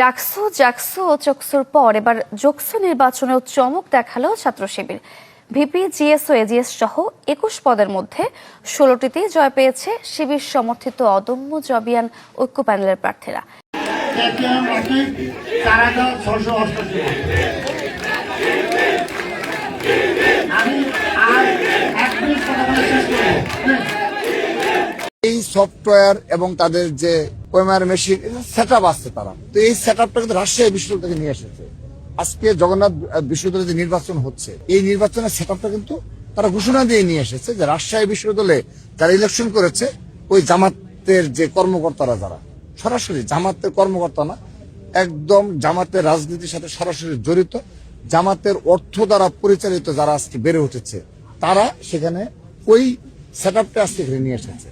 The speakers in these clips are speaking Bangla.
ডাকসু, জাকসু ও চকসুর পর এবার জোকসু নির্বাচনেও চমক দেখাল ছাত্র শিবির ভিপি, জিএস ও এজিএস সহ একুশ পদের মধ্যে ষোলোটিতেই জয় পেয়েছে শিবির সমর্থিত অদম্য জবিয়ান ঐক্য প্যানেলের প্রার্থীরা। আমি আর এক মিনিট কথা শেষ. এই সফটওয়্যার এবং তাদের যে ওয়েমার মেশিন সেট আপ আসছে তারা। তো এই সেট আপটা কিন্তু রাজশাহী বিশ্ববিদ্যালয় থেকে নিয়ে এসেছে। আজকে জগন্নাথ বিশ্ববিদ্যালয়ে যে নির্বাচন হচ্ছে, এই নির্বাচনের সেট আপটা কিন্তু তারা ঘোষণা দিয়ে নিয়ে এসেছে যে রাজশাহী বিশ্ববিদ্যালয়ে যারা ইলেকশন করেছে, ওই জামাতের যে কর্মকর্তারা যারা, সরাসরি জামাতের কর্মকর্তা না, একদম জামাতের রাজনীতির সাথে সরাসরি জড়িত, জামাতের অর্থ দ্বারা পরিচালিত যারা আজকে বেড়ে উঠেছে, তারা সেখানে ওই সেট আপটা আজকে নিয়ে এসেছে।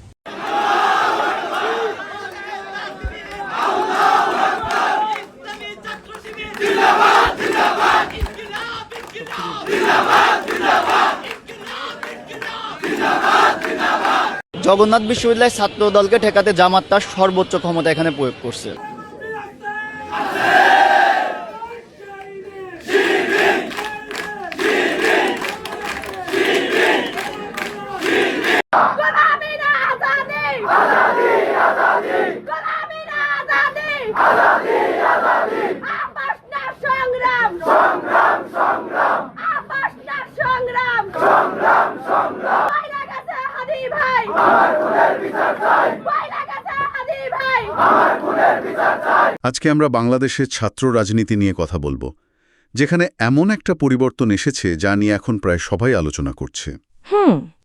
জগন্নাথ বিশ্ববিদ্যালয়ের ছাত্র দলকে ঠেকাতে জামাত তার সর্বোচ্চ ক্ষমতা এখানে প্রয়োগ করছে। আজকে আমরা বাংলাদেশের ছাত্র রাজনীতি নিয়ে কথা বলব যেখানে এমন একটা পরিবর্তন এসেছে যা নিয়ে এখন প্রায় সবাই আলোচনা করছে।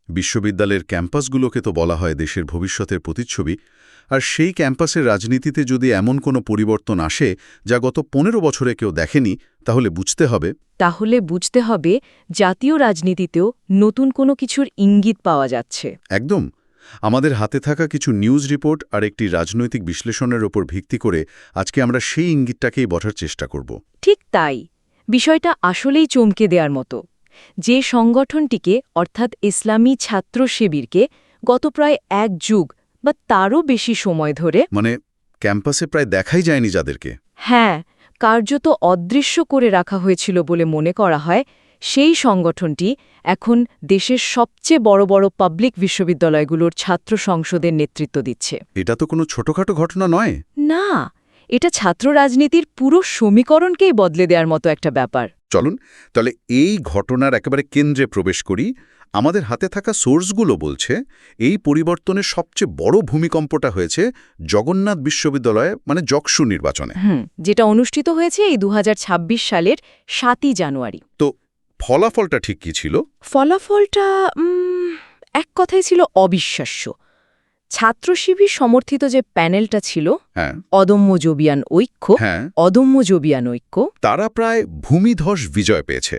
বিশ্ববিদ্যালয়ের ক্যাম্পাসগুলোকে তো বলা হয় দেশের ভবিষ্যতের প্রতিচ্ছবি আর সেই ক্যাম্পাসের রাজনীতিতে যদি এমন কোনো পরিবর্তন আসে যা গত পনেরো বছরে কেউ দেখেনি তাহলে বুঝতে হবে। তাহলে বুঝতে হবে জাতীয় রাজনীতিতেও নতুন কোনো কিছুর ইঙ্গিত পাওয়া যাচ্ছে। একদম। আমাদের হাতে থাকা কিছু নিউজ রিপোর্ট আর একটি রাজনৈতিক বিশ্লেষণের ওপর ভিত্তি করে আজকে আমরা সেই ইঙ্গিতটাকেই বসার চেষ্টা করব। ঠিক তাই। বিষয়টা আসলেই চমকে দেওয়ার মতো। যে সংগঠনটিকে অর্থাৎ ইসলামী ছাত্র শিবিরকে গত প্রায় এক যুগ বা তারও বেশি সময় ধরে মানে ক্যাম্পাসে প্রায় দেখাই যায়নি যাদেরকে? হ্যাঁ কার্যত অদৃশ্য করে রাখা হয়েছিল বলে মনে করা হয় সেই সংগঠনটি এখন দেশের সবচেয়ে বড় বড় পাবলিক বিশ্ববিদ্যালয়গুলোর ছাত্র সংসদের নেতৃত্ব দিচ্ছে। এটা তো কোনো ছোটখাটো ঘটনা নয়। না এটা ছাত্র রাজনীতির পুরো সমীকরণকেই বদলে দেওয়ার মতো একটা ব্যাপার। চলুন তাহলে এই ঘটনার একেবারে কেন্দ্রে প্রবেশ করি। আমাদের হাতে থাকা সোর্সগুলো বলছে এই পরিবর্তনের সবচেয়ে বড় ভূমিকম্পটা হয়েছে জগন্নাথ বিশ্ববিদ্যালয়ে মানে জকসু নির্বাচনে। যেটা অনুষ্ঠিত হয়েছে এই দু হাজার ছাব্বিশ সালের সাতই জানুয়ারি। তো ফলাফলটা ঠিক কি ছিল? ফলাফলটা এক কথাই ছিল অবিশ্বাস্য। ছাত্র শিবির সমর্থিত যে প্যানেলটা ছিল হ্যাঁ। অদম্য জবিয়ান ঐক্য হ্যাঁ। অদম্য জবিয়ান ঐক্য। তারা প্রায় ভূমিধস বিজয় পেয়েছে।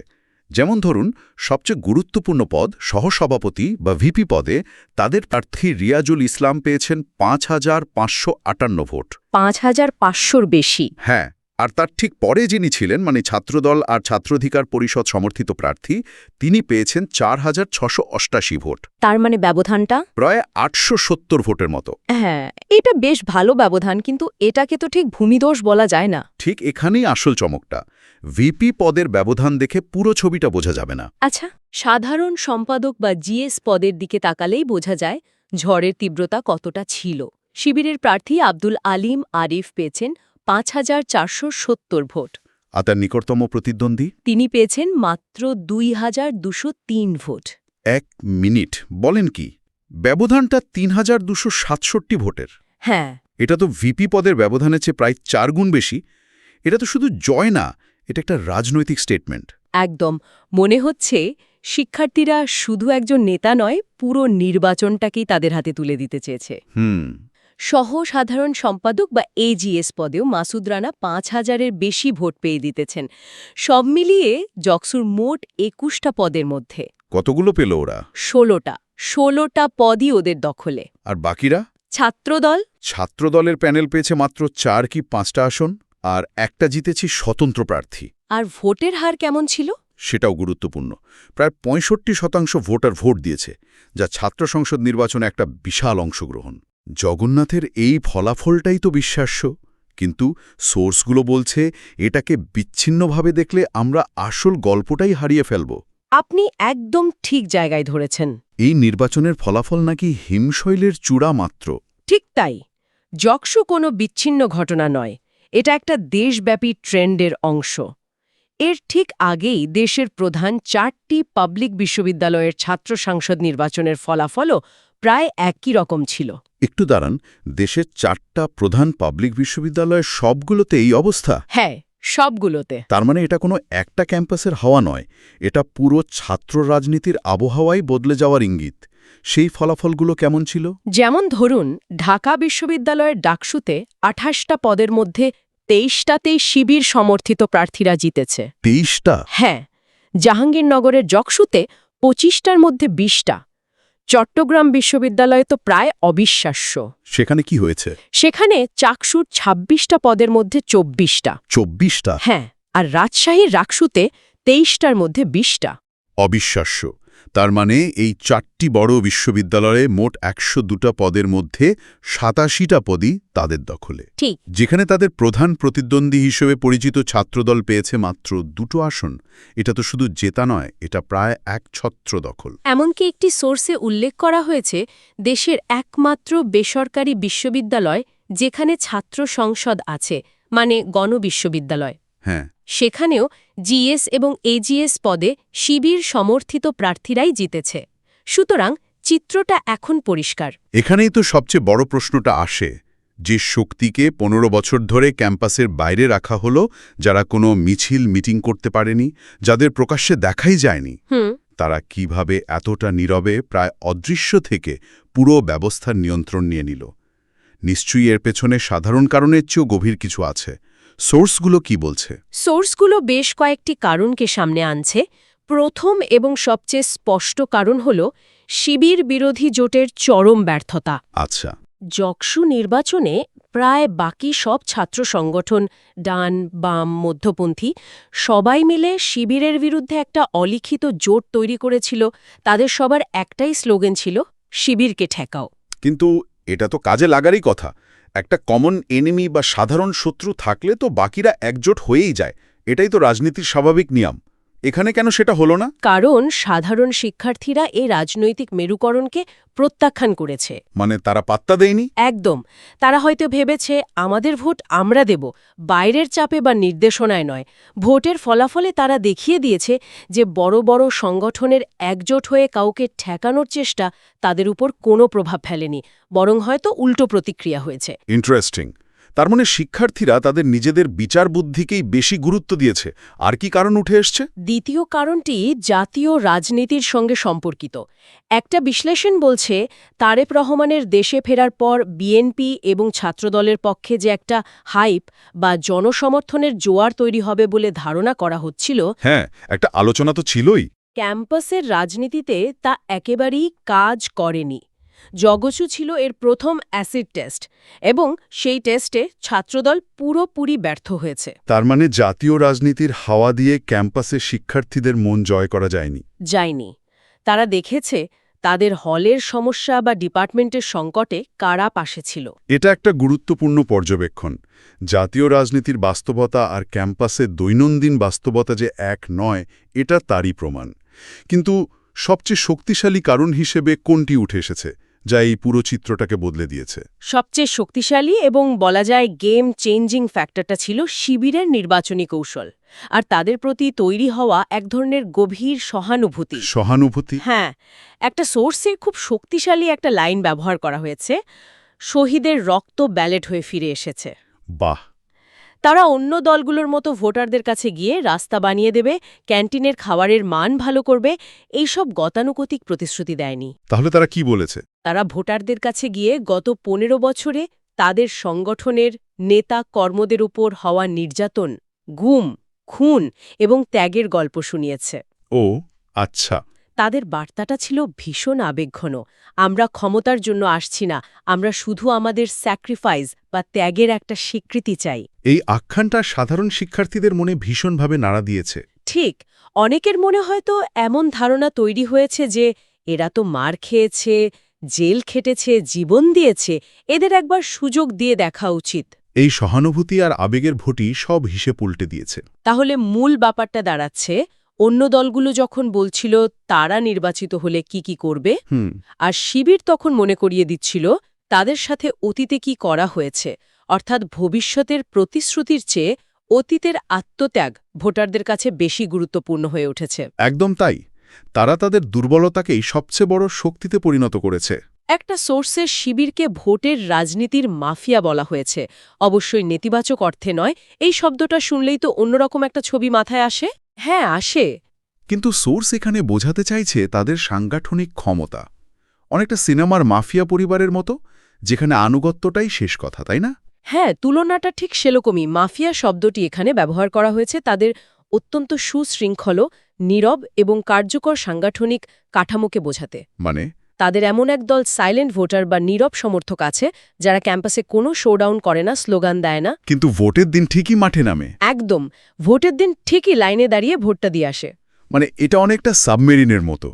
যেমন ধরুন সবচেয়ে গুরুত্বপূর্ণ পদ সহসভাপতি বা ভিপি পদে তাদের প্রার্থী রিয়াজুল ইসলাম পেয়েছেন পাঁচ হাজার পাঁচশো আটান্ন ভোট। পাঁচ হাজার পাঁচশোর বেশি। হ্যাঁ। আর তার ঠিক পরে যিনি ছিলেন মানে ছাত্রদল আর ছাত্রাধিকার পরিষদ সমর্থিত প্রার্থী তিনি পেয়েছেন চার হাজার ছশো অষ্টাশি ভোট। তার মানে ব্যবধানটা? প্রায় আটশো সত্তর ভোটের মতো। হ্যাঁ এটা বেশ ভালো ব্যবধান কিন্তু এটাকে তো ঠিক ভূমিদোষ বলা যায় না। ঠিক এখানেই আসল চমকটা। ভিপি পদের ব্যবধান দেখে পুরো ছবিটা বোঝা যাবে না। আচ্ছা সাধারণ সম্পাদক বা জিএস পদের দিকে তাকালেই বোঝা যায় ঝড়ের তীব্রতা কতটা ছিল। শিবিরের প্রার্থী আব্দুল আলিম আরিফ পেয়েছেন পাঁচ হাজার চারশো সত্তর ভোট। আর তার নিকটতম প্রতিদ্বন্দ্বী? তিনি পেয়েছেন মাত্র দুই হাজার দুশো তিন ভোট। এক মিনিট বলেন কি? ব্যবধানটা তিন হাজার দুশো সাতষট্টি ভোটের। হ্যাঁ। এটা তো ভিপি পদের ব্যবধানের চেয়ে প্রায় চার গুণ বেশি। এটা তো শুধু জয় না এটা একটা রাজনৈতিক স্টেটমেন্ট একদম। মনে হচ্ছে শিক্ষার্থীরা শুধু একজন নেতা নয় পুরো নির্বাচনটাকেই তাদের হাতে তুলে দিতে চেয়েছে। হুম। সহ সাধারণ সম্পাদক বা এজিএস পদেও মাসুদ রানা পাঁচ হাজারের বেশি ভোট পেয়ে দিতেছেন। সব মিলিয়ে জকসুর মোট একুশটা পদের মধ্যে। কতগুলো পেল ওরা? ষোলোটা। ষোলোটা পদই ওদের দখলে। আর বাকিরা? ছাত্রদল? ছাত্রদলের প্যানেল পেয়েছে মাত্র চার কি পাঁচটা আসন আর একটা জিতেছি স্বতন্ত্র প্রার্থী। আর ভোটের হার কেমন ছিল? সেটাও গুরুত্বপূর্ণ। প্রায় পঁয়ষট্টি শতাংশ ভোটার ভোট দিয়েছে যা ছাত্র সংসদ নির্বাচনে একটা বিশাল অংশগ্রহণ। জগন্নাথের এই ফলাফলটাই তো বিশ্বাস্য কিন্তু সোর্সগুলো বলছে এটাকে বিচ্ছিন্নভাবে দেখলে আমরা আসল গল্পটাই হারিয়ে ফেলব। আপনি একদম ঠিক জায়গায় ধরেছেন। এই নির্বাচনের ফলাফল নাকি হিমশৈলের চূড়া মাত্র। ঠিক তাই। যক্সু কোনো বিচ্ছিন্ন ঘটনা নয়। এটা একটা দেশব্যাপী ট্রেন্ডের অংশ। এর ঠিক আগেই দেশের প্রধান চারটি পাবলিক বিশ্ববিদ্যালয়ের ছাত্র সংসদ নির্বাচনের ফলাফলও প্রায় একই রকম ছিল। একটু দাঁড়ান দেশের চারটা প্রধান পাবলিক বিশ্ববিদ্যালয়ের সবগুলোতে এই অবস্থা? হ্যাঁ সবগুলোতে। তার মানে এটা কোনো একটা ক্যাম্পাসের হাওয়া নয় এটা পুরো ছাত্র রাজনীতির আবহাওয়াই বদলে যাওয়ার ইঙ্গিত। সেই ফলাফলগুলো কেমন ছিল? যেমন ধরুন ঢাকা বিশ্ববিদ্যালয়ের ডাকসুতে আঠাশটা পদের মধ্যে তেইশটাতেই শিবির সমর্থিত প্রার্থীরা জিতেছে। তেইশটা? হ্যাঁ জাহাঙ্গীরনগরের জকসুতে পঁচিশটার মধ্যে বিশটা। চট্টগ্রাম বিশ্ববিদ্যালয়ে তো প্রায় অবিশ্বাস্য। সেখানে কি হয়েছে? সেখানে চাকসুর ২৬টা পদের মধ্যে চব্বিশটা। চব্বিশটা? হ্যাঁ আর রাজশাহীর রাকসুতে তেইশটার মধ্যে বিশটা। অবিশ্বাস্য। তার মানে এই চারটি বড় বিশ্ববিদ্যালয়ে মোট একশো দুটা পদের মধ্যে সাতাশিটা পদই তাদের দখলে। ঠিক। যেখানে তাদের প্রধান প্রতিদ্বন্দ্বী হিসেবে পরিচিত ছাত্রদল পেয়েছে মাত্র দুটো আসন। এটা তো শুধু জেতা নয় এটা প্রায় এক ছত্র দখল। এমনকি একটি সোর্সে উল্লেখ করা হয়েছে দেশের একমাত্র বেসরকারি বিশ্ববিদ্যালয় যেখানে ছাত্র সংসদ আছে মানে গণবিশ্ববিদ্যালয়। হ্যাঁ। সেখানেও জিএস এবং এজিএস পদে শিবির সমর্থিত প্রার্থীরাই জিতেছে। সুতরাং চিত্রটা এখন পরিষ্কার। এখানেই তো সবচেয়ে বড় প্রশ্নটা আসে যে শক্তিকে পনেরো বছর ধরে ক্যাম্পাসের বাইরে রাখা হলো যারা কোনো মিছিল মিটিং করতে পারেনি যাদের প্রকাশ্যে দেখাই যায়নি। তারা কীভাবে এতটা নীরবে প্রায় অদৃশ্য থেকে পুরো ব্যবস্থার নিয়ন্ত্রণ নিয়ে নিল? নিশ্চয়ই এর পেছনে সাধারণ কারণের চেয়েও গভীর কিছু আছে। সোর্সগুলো কি বলছে? সোর্সগুলো বেশ কয়েকটি কারণকে সামনে আনছে। প্রথম এবং সবচেয়ে স্পষ্ট কারণ হল শিবির বিরোধী জোটের চরম ব্যর্থতা। আচ্ছা। যক্সু নির্বাচনে প্রায় বাকি সব ছাত্র সংগঠন ডান বাম মধ্যপন্থী সবাই মিলে শিবিরের বিরুদ্ধে একটা অলিখিত জোট তৈরি করেছিল। তাদের সবার একটাই স্লোগান ছিল শিবিরকে ঠেকাও। কিন্তু এটা তো কাজে লাগারই কথা। একটা কমন এনিমি বা সাধারণ শত্রু থাকলে তো বাকিরা একজোট হয়েই যায়। এটাই তো রাজনীতির স্বাভাবিক নিয়ম। এখানে কেন সেটা হলো না? কারণ সাধারণ শিক্ষার্থীরা এই রাজনৈতিক মেরুকরণকে প্রত্যাখ্যান করেছে। মানে তারা পাত্তা দেয়নি? একদম। তারা হয়তো ভেবেছে আমাদের ভোট আমরা দেব বাইরের চাপে বা নির্দেশনায় নয়। ভোটের ফলাফলে তারা দেখিয়ে দিয়েছে যে বড় বড় সংগঠনের একজোট হয়ে কাউকে ঠেকানোর চেষ্টা তাদের উপর কোনো প্রভাব ফেলেনি বরং হয়তো উল্টো প্রতিক্রিয়া হয়েছে। ইন্টারেস্টিং তার মানে শিক্ষার্থীরা তাদের নিজেদের বিচার বুদ্ধিকেই বেশি গুরুত্ব দিয়েছে। আর কি কারণ উঠে এসছে? দ্বিতীয় কারণটি জাতীয় রাজনীতির সঙ্গে সম্পর্কিত। একটা বিশ্লেষণ বলছে তারেক রহমানের দেশে ফেরার পর বিএনপি এবং ছাত্রদলের পক্ষে যে একটা হাইপ বা জনসমর্থনের জোয়ার তৈরি হবে বলে ধারণা করা হচ্ছিল হ্যাঁ একটা আলোচনা তো ছিলই। ক্যাম্পাসের রাজনীতিতে তা একেবারেই কাজ করেনি। জগসু ছিল এর প্রথম অ্যাসিড টেস্ট এবং সেই টেস্টে ছাত্রদল পুরোপুরি ব্যর্থ হয়েছে। তার মানে জাতীয় রাজনীতির হাওয়া দিয়ে ক্যাম্পাসে শিক্ষার্থীদের মন জয় করা যায়নি। যায়নি। তারা দেখেছে তাদের হলের সমস্যা বা ডিপার্টমেন্টের সংকটে কারা পাশে ছিল। এটা একটা গুরুত্বপূর্ণ পর্যবেক্ষণ। জাতীয় রাজনীতির বাস্তবতা আর ক্যাম্পাসে দৈনন্দিন বাস্তবতা যে এক নয় এটা তারই প্রমাণ। কিন্তু সবচেয়ে শক্তিশালী কারণ হিসেবে কোনটি উঠে এসেছে? যা এই পুরো চিত্রটাকে বদলে দিয়েছে। সবচেয়ে শক্তিশালী এবং বলা যায় গেম চেঞ্জিং ফ্যাক্টরটা ছিল শিবিরের নির্বাচনী কৌশল। আর তাদের প্রতি তৈরি হওয়া এক ধরনের গভীর সহানুভূতি। সহানুভূতি? হ্যাঁ একটা সোর্সে খুব শক্তিশালী একটা লাইন ব্যবহার করা হয়েছে শহীদের রক্ত ব্যালেট হয়ে ফিরে এসেছে। বাহ! তারা অন্য দলগুলোর মতো ভোটারদের কাছে গিয়ে রাস্তা বানিয়ে দেবে ক্যান্টিনের খাবারের মান ভালো করবে এইসব গতানুগতিক প্রতিশ্রুতি দেয়নি। তাহলে তারা কি বলেছে? তারা ভোটারদের কাছে গিয়ে গত পনেরো বছরে তাদের সংগঠনের নেতা কর্মদের উপর হওয়া নির্যাতন গুম খুন এবং ত্যাগের গল্প শুনিয়েছে। ও আচ্ছা। তাদের বার্তাটা ছিল ভীষণ আবেগঘন। আমরা ক্ষমতার জন্য আসছি না আমরা শুধু আমাদের স্যাক্রিফাইস বা ত্যাগের একটা স্বীকৃতি চাই। এই আখ্যানটা সাধারণ শিক্ষার্থীদের মনে ভীষণভাবে নাড়া দিয়েছে। ঠিক অনেকের মনে হয়তো এমন ধারণা তৈরি হয়েছে যে এরা তো মার খেয়েছে জেল খেটেছে জীবন দিয়েছে এদের একবার সুযোগ দিয়ে দেখা উচিত। এই সহানুভূতি আর আবেগের ভোটই সব হিসেব উল্টে দিয়েছে। তাহলে মূল ব্যাপারটা দাঁড়াচ্ছে অন্য দলগুলো যখন বলছিল তারা নির্বাচিত হলে কি কি করবে হুম। আর শিবির তখন মনে করিয়ে দিচ্ছিল তাদের সাথে অতীতে কি করা হয়েছে অর্থাৎ ভবিষ্যতের প্রতিশ্রুতির চেয়ে অতীতের আত্মত্যাগ ভোটারদের কাছে বেশি গুরুত্বপূর্ণ হয়ে উঠেছে। একদম তাই। তারা তাদের দুর্বলতাকেই সবচেয়ে বড় শক্তিতে পরিণত করেছে। একটা সোর্সের শিবিরকে ভোটের রাজনীতির মাফিয়া বলা হয়েছে। অবশ্যই নেতিবাচক অর্থে নয় এই শব্দটা শুনলেই তো অন্যরকম একটা ছবি মাথায় আসে। হ্যাঁ আসে। কিন্তু সোর্স এখানে বোঝাতে চাইছে তাদের সাংগঠনিক ক্ষমতা। অনেকটা সিনেমার মাফিয়া পরিবারের মতো যেখানে আনুগত্যটাই শেষ কথা তাই না? হ্যাঁ তুলনাটা ঠিক সেরকমই। মাফিয়া শব্দটি এখানে ব্যবহার করা হয়েছে তাদের অত্যন্ত সুশৃঙ্খল নীরব এবং কার্যকর সাংগঠনিক কাঠামোকে বোঝাতে। মানে? তাদের এমন এক দল সাইলেন্ট ভোটার বা নীরব সমর্থক আছে যারা ক্যাম্পাসে কোনো শোডাউন করে না স্লোগান দেয় না। কিন্তু ভোটের দিন ঠিকই মাঠে নামে। একদম। ভোটের দিন ঠিকই লাইনে দাঁড়িয়ে ভোটটা দিয়ে আসে। মানে এটা অনেকটা সাবমেরিনের মতো।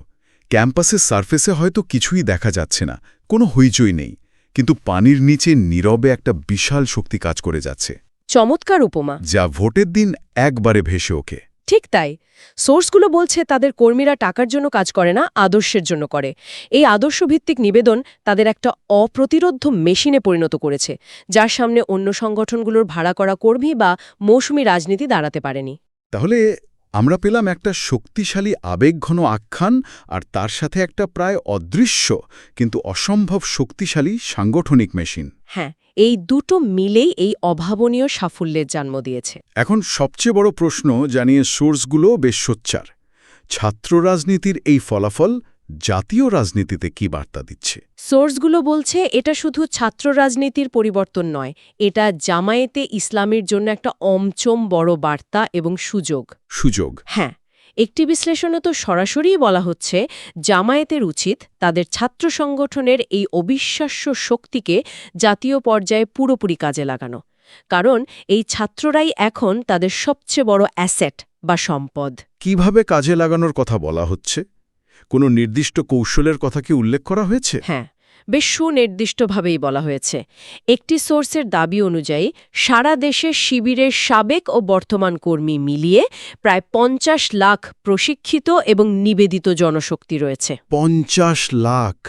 ক্যাম্পাসের সারফেসে হয়তো কিছুই দেখা যাচ্ছে না কোনো হইচই নেই কিন্তু পানির নিচে নীরবে একটা বিশাল শক্তি কাজ করে যাচ্ছে। চমৎকার উপমা। যা ভোটের দিন একবারে ভেসে ওকে ঠিক তাই। সোর্সগুলো বলছে তাদের কর্মীরা টাকার জন্য কাজ করে না আদর্শের জন্য করে। এই আদর্শভিত্তিক নিবেদন তাদের একটা অপ্রতিরোধ্য মেশিনে পরিণত করেছে যার সামনে অন্য সংগঠনগুলোর ভাড়া করা কর্মী বা মৌসুমী রাজনীতি দাঁড়াতে পারেনি। তাহলে আমরা পেলাম একটা শক্তিশালী আবেগঘন আখ্যান আর তার সাথে একটা প্রায় অদৃশ্য কিন্তু অসম্ভব শক্তিশালী সাংগঠনিক মেশিন। হ্যাঁ এই দুটো মিলেই এই অভাবনীয় সাফল্যের জন্ম দিয়েছে। এখন সবচেয়ে বড় প্রশ্ন জানিয়ে সোর্সগুলো বেশ সোচ্চার। ছাত্র রাজনীতির এই ফলাফল জাতীয় রাজনীতিতে কি বার্তা দিচ্ছে? সোর্সগুলো বলছে এটা শুধু ছাত্র রাজনীতির পরিবর্তন নয় এটা জামায়েতে ইসলামের জন্য একটা অমচম বড় বার্তা এবং সুযোগ। সুযোগ। হ্যাঁ। একটি বিশ্লেষণে তো সরাসরিই বলা হচ্ছে জামায়াতের উচিত তাদের ছাত্র সংগঠনের এই অবিশ্বাস্য শক্তিকে জাতীয় পর্যায়ে পুরোপুরি কাজে লাগানো। কারণ এই ছাত্ররাই এখন তাদের সবচেয়ে বড় অ্যাসেট বা সম্পদ। কীভাবে কাজে লাগানোর কথা বলা হচ্ছে? কোনো নির্দিষ্ট কৌশলের কথা কি উল্লেখ করা হয়েছে? হ্যাঁ বেশ সুনির্দিষ্টভাবেই বলা হয়েছে। একটি সোর্সের দাবি অনুযায়ী সারা দেশে শিবিরের সাবেক ও বর্তমান কর্মী মিলিয়ে প্রায় পঞ্চাশ লাখ প্রশিক্ষিত এবং নিবেদিত জনশক্তি রয়েছে। পঞ্চাশ লাখ?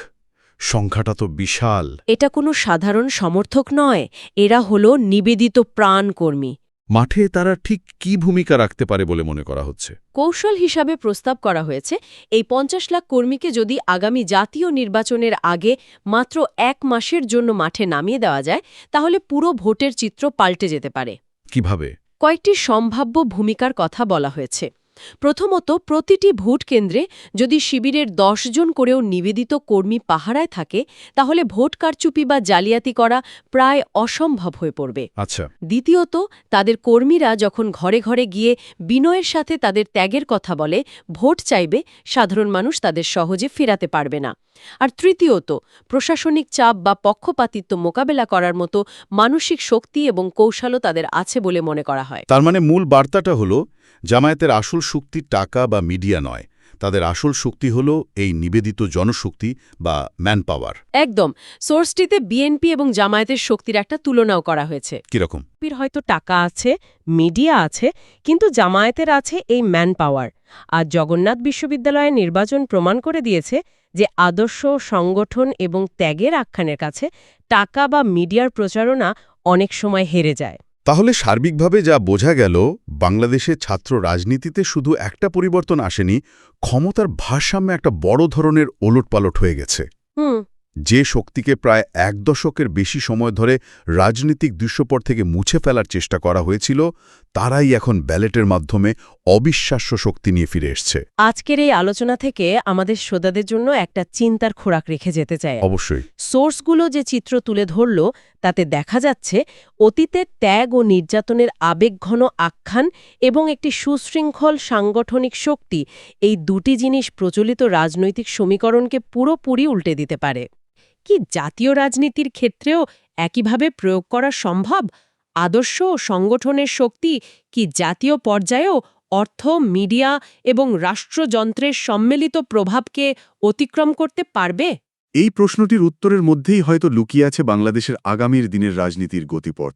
সংখ্যাটা তো বিশাল। এটা কোনো সাধারণ সমর্থক নয় এরা হল নিবেদিত প্রাণ কর্মী মাঠে তারা ঠিক কি ভূমিকা রাখতে পারে বলে মনে করা হচ্ছে? কৌশল হিসাবে প্রস্তাব করা হয়েছে এই পঞ্চাশ লাখ কর্মীকে যদি আগামী জাতীয় নির্বাচনের আগে মাত্র এক মাসের জন্য মাঠে নামিয়ে দেওয়া যায় তাহলে পুরো ভোটের চিত্র পাল্টে যেতে পারে। কীভাবে? কয়েকটি সম্ভাব্য ভূমিকার কথা বলা হয়েছে। প্রথমত প্রতিটি ভোট কেন্দ্রে যদি শিবিরের জন করেও নিবেদিত কর্মী পাহারায় থাকে তাহলে ভোট কারচুপি বা জালিয়াতি করা প্রায় অসম্ভব হয়ে পড়বে। আচ্ছা। দ্বিতীয়ত তাদের কর্মীরা যখন ঘরে ঘরে গিয়ে বিনয়ের সাথে তাদের ত্যাগের কথা বলে ভোট চাইবে সাধারণ মানুষ তাদের সহজে ফেরাতে পারবে না। আর তৃতীয়ত প্রশাসনিক চাপ বা পক্ষপাতিত্ব মোকাবেলা করার মতো মানসিক শক্তি এবং কৌশলও তাদের আছে বলে মনে করা হয়। তার মানে মূল বার্তাটা হলো জামায়াতের আসল শক্তি টাকা বা মিডিয়া নয়। তাদের আসল শক্তি হল এই নিবেদিত জনশক্তি বা ম্যান পাওয়ার একদম। সোর্সটিতে বিএনপি এবং জামায়াতের শক্তির একটা তুলনাও করা হয়েছে। কীরকম? বিএনপির হয়তো টাকা আছে মিডিয়া আছে কিন্তু জামায়াতের আছে এই ম্যান পাওয়ার আর জগন্নাথ বিশ্ববিদ্যালয়ের নির্বাচন প্রমাণ করে দিয়েছে যে আদর্শ সংগঠন এবং ত্যাগের আখ্যানের কাছে টাকা বা মিডিয়ার প্রচারণা অনেক সময় হেরে যায়। তাহলে সার্বিকভাবে যা বোঝা গেল বাংলাদেশে ছাত্র রাজনীতিতে শুধু একটা পরিবর্তন আসেনি ক্ষমতার ভারসাম্য একটা বড় ধরনের ওলটপালট হয়ে গেছে। যে শক্তিকে প্রায় এক দশকের বেশি সময় ধরে রাজনৈতিক দৃশ্যপট থেকে মুছে ফেলার চেষ্টা করা হয়েছিল তারাই এখন ব্যালেটের মাধ্যমে অবিশ্বাস্য শক্তি নিয়ে ফিরে এসছে। আজকের এই আলোচনা থেকে আমাদের শ্রোতাদের জন্য একটা চিন্তার খোরাক রেখে যেতে চায় অবশ্যই। সোর্সগুলো যে চিত্র তুলে ধরল তাতে দেখা যাচ্ছে অতীতের ত্যাগ ও নির্যাতনের আবেগঘন আখ্যান এবং একটি সুশৃঙ্খল সাংগঠনিক শক্তি এই দুটি জিনিস প্রচলিত রাজনৈতিক সমীকরণকে পুরোপুরি উল্টে দিতে পারে। কি জাতীয় রাজনীতির ক্ষেত্রেও একইভাবে প্রয়োগ করা সম্ভব? আদর্শ সংগঠনের শক্তি কি জাতীয় পর্যায়েও অর্থ, মিডিয়া এবং রাষ্ট্রযন্ত্রের সম্মিলিত প্রভাবকে অতিক্রম করতে পারবে? এই প্রশ্নটির উত্তরের মধ্যেই হয়তো লুকিয়ে আছে বাংলাদেশের আগামীর দিনের রাজনীতির গতিপথ।